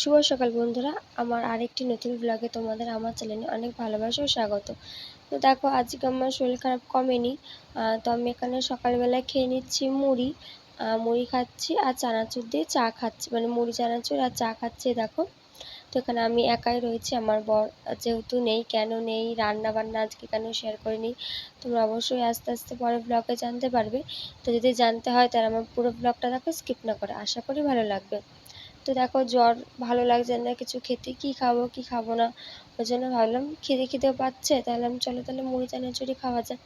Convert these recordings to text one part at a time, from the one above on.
শুভ সকাল বন্ধুরা। আমার আরেকটি নতুন ব্লগে তোমাদের আমার চ্যানেলে অনেক ভালোবাসা ও স্বাগত। তো দেখো, আজকে আমার শরীর খারাপ কমেনি। তো আমি এখানে সকালবেলায় খেয়ে নিচ্ছি মুড়ি। মুড়ি খাচ্ছি আর চানাচুর দিয়ে চা খাচ্ছি। মানে মুড়ি, চানাচুর আর চা খাচ্ছি দেখো। তো এখানে আমি একাই রয়েছি, আমার বর যেহেতু নেই, কেন নেই রান্না বান্না আজকে কেন শেয়ার করিনি, তোমরা অবশ্যই আস্তে আস্তে পরে ব্লগে জানতে পারবে। তো যদি জানতে হয় তাহলে আমার পুরো ব্লগটা দেখো স্কিপ না করে। আশা করি ভালো লাগবে। তো দেখো জ্বর ভালো লাগছে না, কিছু খেতে কি খাব কি খাব না? ওই জন্য ভাবলাম খিদে খিদেও পাচ্ছে, তাহলে আমি চলো তাহলে মুড়ি চানাচুরি খাওয়া যায়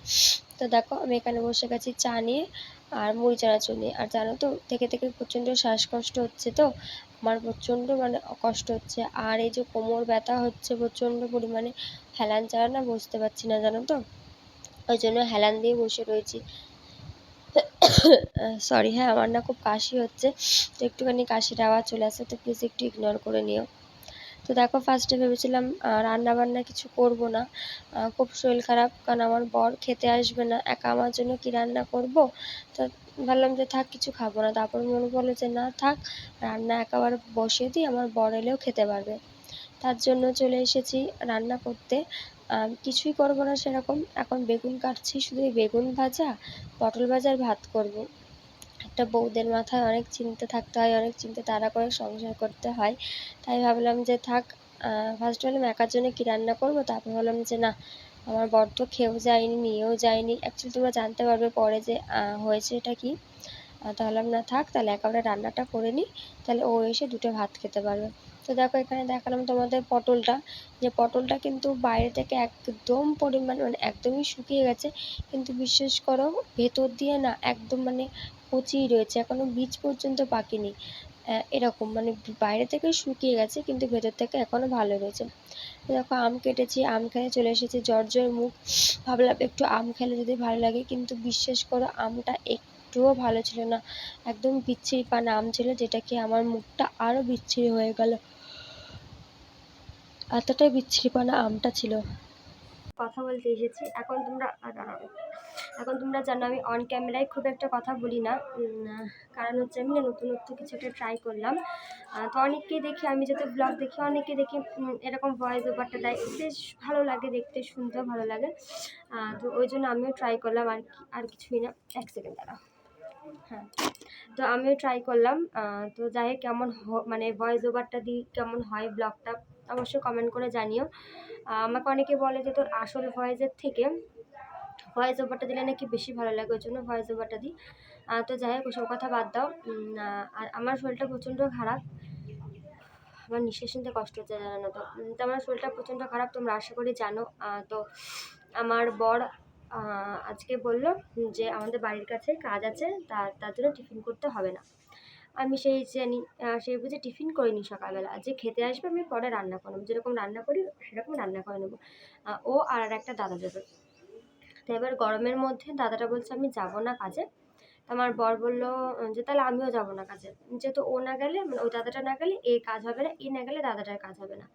তো দেখো আমি এখানে বসে গেছি চা নিয়ে আর মুড়ি চানাচুর নিয়ে। আর জানো তো, থেকে থেকে প্রচণ্ড শ্বাসকষ্ট হচ্ছে তো, আমার প্রচণ্ড মানে কষ্ট হচ্ছে। আর এই যে কোমর ব্যথা হচ্ছে প্রচণ্ড পরিমাণে, হেলান ছাড়া না বসতে পারছি না জানো তো? ওই জন্য হেলান দিয়ে বসে রয়েছি। সরি হ্যাঁ আমার না খুব কাশি হচ্ছে, তো একটুখানি কাশির আওয়াজ চলে আসছে, তো প্লিজ একটু ইগনোর করে নিও। তো দেখো ফার্স্টে ভেবেছিলাম রান্না বান্না কিছু করব না খুব শরীর খারাপ, কারণ আমার বর খেতে আসবে না, একা আমার জন্য কি রান্না করব? তো ভাবলাম যে থাক, কিছু খাব না। তারপর মনে পড়ল যে, না, থাক, রান্না একেবারে বসিয়ে দিই, আমার বর এলেও খেতে পারবে। তার জন্য চলে এসেছি রান্না করতে। কিছুই করব না সেরকম। এখন বেগুন কাটছি শুধু এই বেগুন ভাজা পটল ভাজার ভাত করব। একটা বউদের মাথায় অনেক চিন্তা থাকতে হয় অনেক চিন্তা তাড়া করে সংসার করতে হয়। তাই ভাবলাম যে থাক ফার্স্ট ভাবলাম একার জন্য কী রান্না করব? তারপর ভাবলাম যে না আমার বর তো খেয়েও যায়নি নিয়েও যায়নি। অ্যাকচুয়ালি তোমরা জানতে পারবে পরে যে হয়েছে এটা কি। আহ, তো ভাবলাম না থাক তাহলে একেবারে রান্নাটা করে নিই। তাহলে ও এসে দুটো ভাত খেতে পারবে। তো দেখো, এখানে দেখালাম তোমাদের পটলটা। যে পটলটা কিন্তু বাইরে থেকে একদম পরিমাণ মানে একদমই শুকিয়ে গেছে। কিন্তু বিশ্বাস করো, ভেতর দিয়ে না একদম মানে কচিই রয়েছে। এখনও বীজ পর্যন্ত পাকেনি এরকম মানে বাইরে থেকে শুকিয়ে গেছে, কিন্তু ভেতর থেকে এখনও ভালো রয়েছে। দেখো, আম কেটেছি, আম খেয়ে চলে এসেছি। জ্বর মুখ, ভাবলাম একটু আম খেলে যদি ভালো লাগে। কিন্তু বিশ্বাস করো, আমটা একটুও ভালো ছিল না। একদম বিচ্ছিরি পানা আম ছিল যেটা খেয়ে আমার মুখটা আরও বিচ্ছিরি হয়ে গেল। এতটাই বিচ্ছিরি বিচ্ছিরিপানা আমটা ছিল। কথা বলতে এসেছি। এখন তোমরা এখন তোমরা জানো, আমি অন ক্যামেরায় খুব একটা কথা বলি না। কারণ হচ্ছে আমি নতুনত্ব কিছু একটা ট্রাই করলাম। তো অনেককেই দেখি, আমি যাতে ব্লগ দেখি অনেকে দেখি এরকম ভয়েস ওভারটা দেয়। বেশ ভালো লাগে দেখতে, শুনতেও ভালো লাগে। তো ওই জন্য আমিও ট্রাই করলাম আর কি, আর কিছুই না। এক সেকেন্ড দাঁড়াও। হ্যাঁ। তো আমিও ট্রাই করলাম। তো যাই হোক, কেমন মানে ভয়েস ওভারটা দিই কেমন হয় ব্লগটা অবশ্যই কমেন্ট করে জানিও। আমাকে অনেকে বলে যে, তোর আসল ভয়েসের থেকে ভয়েস ওভারটা দিলে নাকি বেশি ভালো লাগে? ওই জন্য ভয়েস ওভারটা দিই তো যাই হোক, ওসব কথা বাদ দাও। আর আমার শরীরটা প্রচণ্ড খারাপ। আমার নিঃশ্বাস নিতে কষ্ট হচ্ছে, জানো তো। আমার শরীরটা প্রচণ্ড খারাপ, তোমরা আশা করি জানো। তো আমার বর আজকে বলল যে আমাদের বাড়ির কাছে কাজ আছে তার তার জন্য টিফিন করতে হবে না। আমি সেই জানি সেই বুঝে টিফিন করিনি সকালবেলা। যে খেতে আসবে আমি পরে রান্না করে নেব। যেরকম রান্না করি, সেরকম রান্না করে নেব। ও আর আর একটা দাদা যাবে। তো এবার গরমের মধ্যে দাদাটা বলছে, আমি যাব না কাজে। আমার বর বলল, যে তাহলে আমিও যাব না কাজে। যেহেতু ও না গেলে মানে ওই দাদাটা না গেলে এ কাজ হবে না, এ না গেলে দাদাটার কাজ হবে না।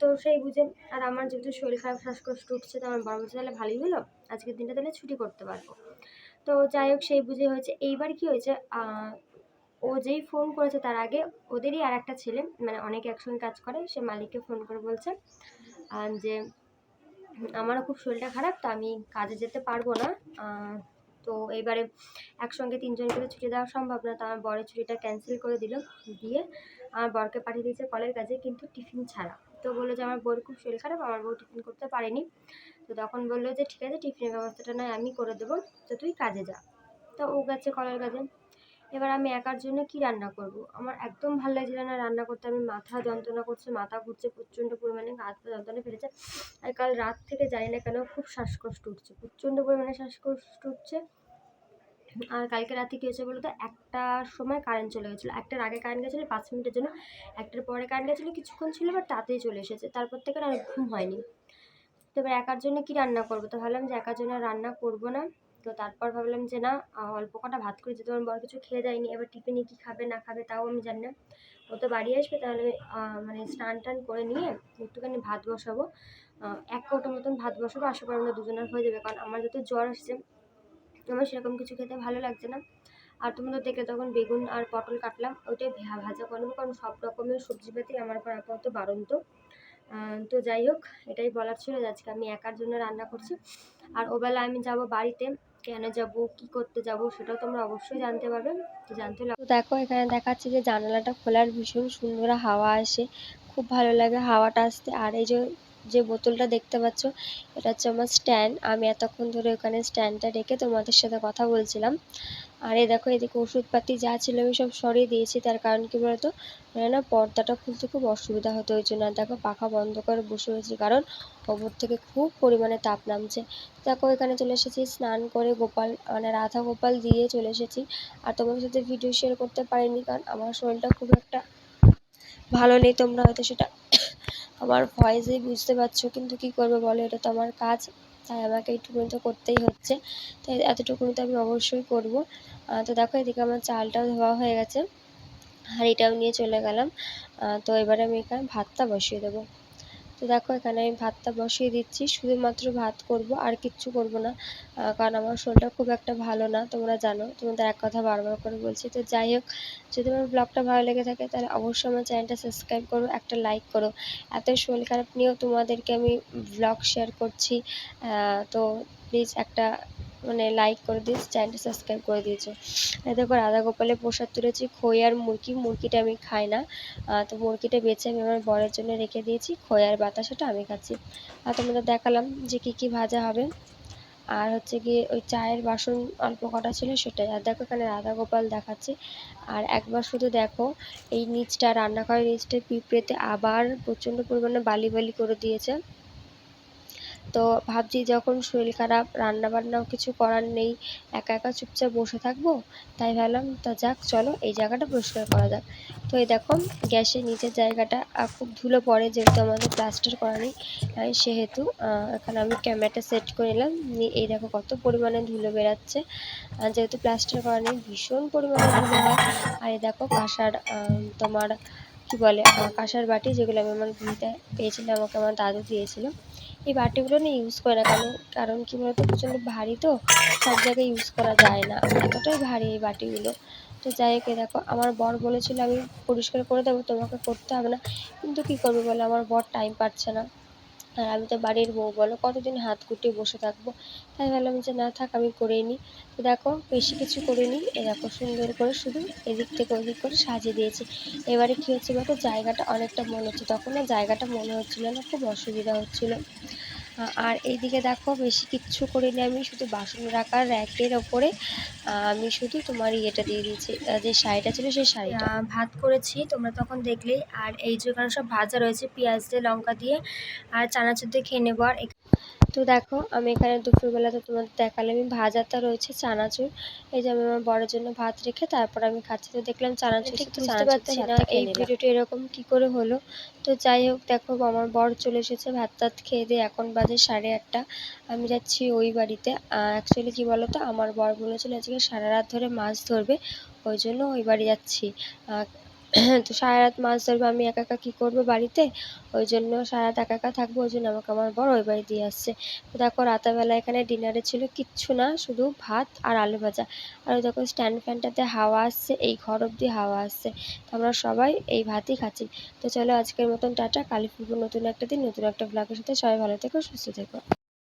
তো সেই বুঝে আর আমার যেহেতু শরীর খারাপ, শ্বাসকষ্ট উঠছে তো আমার বর বলছে তাহলে ভালোই হলো। আজকের দিনটা তাহলে ছুটি করতে পারব। তো যাই হোক, সেই বুঝে হয়েছে। এইবার কি হয়েছে ও যেই ফোন করেছে তার আগে ওদেরই আর একটা ছেলে মানে অনেকে একসঙ্গে কাজ করে, সে মালিককে ফোন করে বলছে যে আমারও খুব শরীরটা খারাপ, তো আমি কাজে যেতে পারব না। তো এবারে একসঙ্গে তিনজন করে ছুটি দেওয়া সম্ভব না, তো আমার বরের ছুটিটা ক্যান্সেল করে দিল, দিয়ে আমার বরকে পাঠিয়ে দিয়েছে কলের কাজে, কিন্তু টিফিন ছাড়া। তো বলল যে আমার বউর খুব শরীর খারাপ, আমার বউ টিফিন করতে পারেনি। তো তখন বলল যে ঠিক আছে, টিফিনের ব্যবস্থাটা নয়, আমি করে দেবো, তো তুই কাজে যা। তো ও গেছে কলের কাজে এবার আমি একার জন্য কি রান্না করব? আমার একদম ভালো লাগছিল না রান্না করতে, আমি মাথা যন্ত্রণা করছে, মাথা ঘুরছে, প্রচণ্ড পরিমাণে হাত পা যন্ত্রণা ফেলেছে। আর কাল রাত থেকে জানি না কেন খুব শ্বাসকষ্ট উঠছে, প্রচণ্ড পরিমাণে শ্বাসকষ্ট উঠছে। আর কালকে রাতে কী হয়েছে বলো তো একটার সময় কারেন্ট চলে গেছিল। একটার আগে কারেন্ট গেছিল পাঁচ মিনিটের জন্য। একটার পরে কারেন্ট গেছিল, কিছুক্ষণ ছিল বাট তাতেই চলে এসেছে। তারপর থেকে আর ঘুম হয়নি। তো এবার একার জন্য কি রান্না করব? তো ভাবলাম যে একার জন্য রান্না করব না। তো তারপর ভাবলাম যে না অল্প কটা ভাত করে আমার বর কিছু খেয়ে যায়নি। এবার টিফিনে কী খাবে, না খাবে তাও আমি জানি না। ও তো বাড়ি আসবে, তাহলে মানে স্নান টান করে নিয়ে একটুখানি ভাত বসাবো। এক কৌটো মতন ভাত বসাবো। আশা করি আমরা দুজনের হয়ে যাবে। কারণ আমার যত জ্বর আসছে আমার সেরকম কিছু খেতে ভালো লাগছে না। আর তোমরা দেখলে তখন বেগুন আর পটল কাটলাম ওইটাই ভাজা করে নেব কারণ সব রকমের সবজিপাতি আমার উপর আপাতত বারন্ত আহ, তো যাই হোক এটাই বলার ছিল আজকে আমি একার জন্য রান্না করছি। আর ওবেলা আমি যাব বাড়িতে কেন যাব কি করতে যাব সেটাও তোমরা অবশ্যই জানতে পারবে। তো জানতে লাগবে দেখো এখানে দেখাচ্ছে যে জানালাটা খোলার ভীষণ সুন্দর হাওয়া আসে খুব ভালো লাগে হাওয়াটা আসতে। আর এই যে যে বোতলটা দেখতে পাচ্ছ, এটা হচ্ছে আমার স্ট্যান্ড। আমি এতক্ষণ ধরে ওখানে স্ট্যান্ডটা রেখে তোমাদের সাথে কথা বলছিলাম। আর এই দেখো এদিকে ওষুধপাতি যা ছিল আমি সব সরিয়ে দিয়েছি। তার কারণ কি বলতো? মানে না, পর্দাটা খুলতে খুব অসুবিধা হতো ওই জন্য। আর দেখো, পাখা বন্ধ করে বসে রয়েছি কারণ ওপর থেকে খুব পরিমাণে তাপ নামছে। দেখো এখানে চলে এসেছি, স্নান করে গোপাল মানে রাধা গোপাল দিয়ে চলে এসেছি। আর তোমাদের সাথে ভিডিও শেয়ার করতে পারিনি কারণ আমার শরীরটা খুব একটা ভালো নেই। তোমরা হয়তো সেটা আমার ভয়েসেই বুঝতে পারছ কিন্তু কি করব বলো? এটা তো আমার কাজ, তাই আমাকে এইটুকুনি তো করতেই হচ্ছে। তাই এতটুকুনি তো আমি অবশ্যই করব। তো দেখো, এদিকে আমার চালটাও ধোয়া হয়ে গেছে। হাঁড়িটাও নিয়ে চলে গেলাম। তো এবারে আমি এখানে ভাতটা বসিয়ে দেবো। তো দেখো, এখানে আমি ভাতটা বসিয়ে দিচ্ছি। শুধুমাত্র ভাত করব, আর কিচ্ছু করব না কারণ আমার শরীরটা খুব একটা ভালো না, তোমরা জানো। তোমাদের এক কথা বারবার করে বলছি। তো যাই হোক, যদি আমার ব্লগটা ভালো লেগে থাকে, তাহলে অবশ্যই আমার চ্যানেলটা সাবস্ক্রাইব করো, একটা লাইক করো। এত শরীর খারাপ নিয়েও তোমাদেরকে আমি ব্লগ শেয়ার করছি। তো প্লিজ একটা মানে লাইক করে দিস চ্যানেলটা সাবস্ক্রাইব করে দিয়েছ। দেখো রাধা গোপালের প্রসাদ তুলেছি, খই আর মুরগি, মুরগিটা আমি খাই না। তো মুরগিটা বেছে আমি আমার বরের জন্য রেখে দিয়েছি, খই আর বাতাসাটা আমি খাচ্ছি। আর তোমাদের দেখালাম যে কী কী ভাজা হবে। আর হচ্ছে গিয়ে ওই চায়ের বাসন অল্প কটা ছিল সেটাই। আর দেখো এখানে রাধা গোপাল দেখাচ্ছে। আর একবার শুধু দেখো, এই নিচটা রান্নাঘরের নিচটা পিঁপড়েতে আবার প্রচণ্ড পরিমাণে বালি বালি করে দিয়েছে। তো ভাবছি যখন শরীর খারাপ রান্না বান্নাও কিছু করার নেই, একা একা চুপচাপ বসে থাকব, তাই ভাবলাম, তা যাক, চলো এই জায়গাটা পরিষ্কার করা যাক। তো এই দেখো, গ্যাসের নিচের জায়গাটা খুব ধুলো পড়ে যেহেতু আমাদের প্লাস্টার করা নেই সেহেতু এখানে আমি ক্যামেরাটা সেট করে নিলাম এই দেখো কত পরিমাণে ধুলো বেরাচ্ছে যেহেতু প্লাস্টার করা নেই, ভীষণ পরিমাণে ধুলো হয়, আর এই দেখো কাঁসার তোমার কি বলে কাঁসার বাটি যেগুলো আমি আমার বিয়েতে পেয়েছিলাম, আমাকে আমার দাদু দিয়েছিল এই বাটিগুলো না ইউজ করে না কারণ কারণ কি বলতো প্রচণ্ড ভারী তো, সব জায়গায় ইউজ করা যায় না। এতটাই ভারী এই বাটিগুলো। তো যাই হোক দেখো, আমার বর বলেছিল আমি পরিষ্কার করে দেবো, তোমাকে করতে হবে না। কিন্তু কী করবে বলো, আমার বর টাইম পাচ্ছে না। আর আমি তো বাড়ির বউ, বলো? কতদিন হাত গুটিয়ে বসে থাকব? তাই ভাবলাম যে না থাক, আমি করেই নিই। তো দেখো, বেশি কিছু করিনি। এ দেখো, সুন্দর করে শুধু এদিক থেকে ওদিক করে সাজিয়ে দিয়েছি। এবারে কী হচ্ছে বলতো জায়গাটা অনেকটা মনে হচ্ছে। তখন না জায়গাটা মনে হচ্ছিল না, খুব অসুবিধা হচ্ছিল। আর এইদিকে দেখো, বেশি কিচ্ছু করিনি আমি, শুধু বাসন রাখার র্যাকের ওপরে আমি শুধু তোমার ইয়েটা দিয়ে দিয়েছি যে শাড়িটা ছিল সেই শাড়িটা। ভাত করেছি, তোমরা তখন দেখলেই। আর এই যে এখানে সব ভাজা রয়েছে, পেঁয়াজ দিয়ে, লঙ্কা দিয়ে, আর চানাচুর দিয়ে খেয়ে নেব। আর তো দেখো আমি এখানে দুপুরবেলাতে তোমাদের দেখালে আমি ভাজাটা রয়েছে চানাচুর। এই যে আমি আমার বড়ের জন্য ভাত রেখে তারপর আমি খাচ্ছি। তো দেখলাম চানাচুর ঠিক বুঝতে পারছি না এই ভিডিওটা এরকম কি করে হলো? তো যাই হোক দেখো আমার বর চলে এসেছে ভাত টাত খেয়ে দিয়ে এখন বাজে সাড়ে আটটা। আমি যাচ্ছি ওই বাড়িতে। অ্যাকচুয়ালি কি বলো তো আমার বর বলেছিল আজকে সারা রাত ধরে মাছ ধরবে ওই জন্য ওই বাড়ি যাচ্ছি। তো সারা রাত মাছ ধরবে, আমি একা একা কী করব বাড়িতে? ওই জন্য সারা রাত একা একা থাকব, ওই জন্য আমাকে আমার বর ওই বাড়ি দিয়ে আসছে। তো দেখো, রাতেরবেলা এখানে ডিনারে ছিল কিচ্ছু না, শুধু ভাত আর আলু ভাজা। আর ওই দেখো, স্ট্যান্ড ফ্যানটাতে হাওয়া আসছে, এই ঘর অবধি হাওয়া আসছে। তো আমরা সবাই এই ভাতই খাচ্ছি। তো চলো আজকের মতন টাটা, কালী নতুন একটা দিন, নতুন একটা ব্লগের সাথে সবাই ভালো থেকো, সুস্থ থেকো।